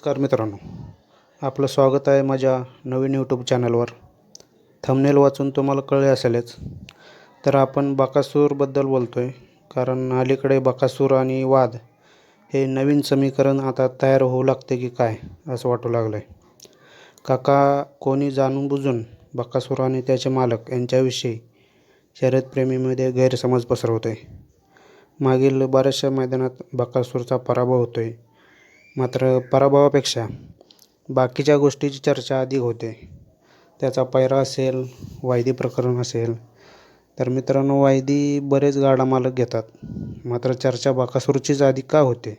नमस्कार मित्रांनो. आपलं स्वागत आहे माझ्या नवीन यूट्यूब चॅनलवर थंबनेल वाचून तुम्हाला कळले असेलच. तर आपण बकासूरबद्दल बोलतो आहे कारण अलीकडे बकासूर आणि वाद हे नवीन समीकरण आता तयार होऊ लागते की काय असं वाटू लागलं आहे काका कोणी जाणून बुजून बकासूर आणि त्याचे मालक यांच्याविषयी शर्यतप्रेमीमध्ये गैरसमज पसरवतो आहे मागील बऱ्याचशा मैदानात बकासूरचा पराभव होतो आहे मात्र पराभवापेक्षा बाकीच्या गोष्टीची चर्चा अधिक होते. त्याचा पैरा असेल वायदी प्रकरण असेल तर मित्रांनो वायदी बरेच गाडा मालक घेतात. मात्र चर्चा बकासूरचीच अधिक का होते?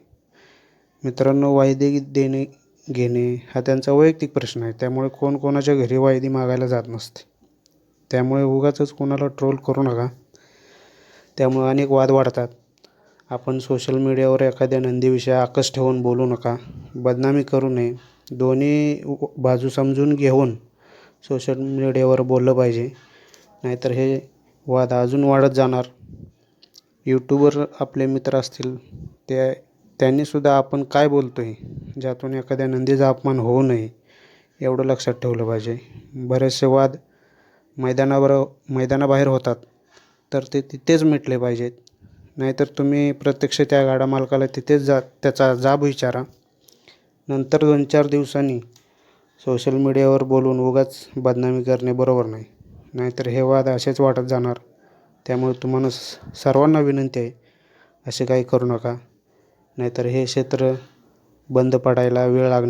मित्रांनो वायदी देणे घेणे हा त्यांचा वैयक्तिक प्रश्न आहे. त्यामुळे कोण कोणाच्या घरी वायदी मागायला जात नसते. त्यामुळे उगाचच कोणाला ट्रोल करू नका. त्यामुळे अनेक वाद वाढतात. आपण सोशल मीडियावर एखाद्या नंदीविषयी आकस ठेवून बोलू नका. बदनामी करू नये. दोन्ही बाजू समजून घेऊन सोशल मीडियावर बोललं पाहिजे. नाहीतर हे वाद अजून वाढत जाणार. यूट्यूबवर आपले मित्र असतील ते त्यांनीसुद्धा आपण काय बोलतो आहे ज्यातून एखाद्या नंदीचा अपमान होऊ नये एवढं लक्षात ठेवलं पाहिजे. बरेचसे वाद मैदानावर मैदानाबाहेर होतात. तर ते तिथेच मिटले पाहिजेत. नाहीतर तुम्ही प्रत्यक्ष त्या गाडा मालकाला तिथेच जा त्याचा जाब विचारा. नंतर दोन चार दिवसांनी सोशल मीडियावर बोलून उगाच बदनामी करणे बरोबर नाही. नाहीतर हे वाद असेच वाटत जाणार. त्यामुळे तुम्हाला सर्वांना विनंती आहे असे काही करू नका. नाहीतर हे क्षेत्र बंद पडायला वेळ लागणार.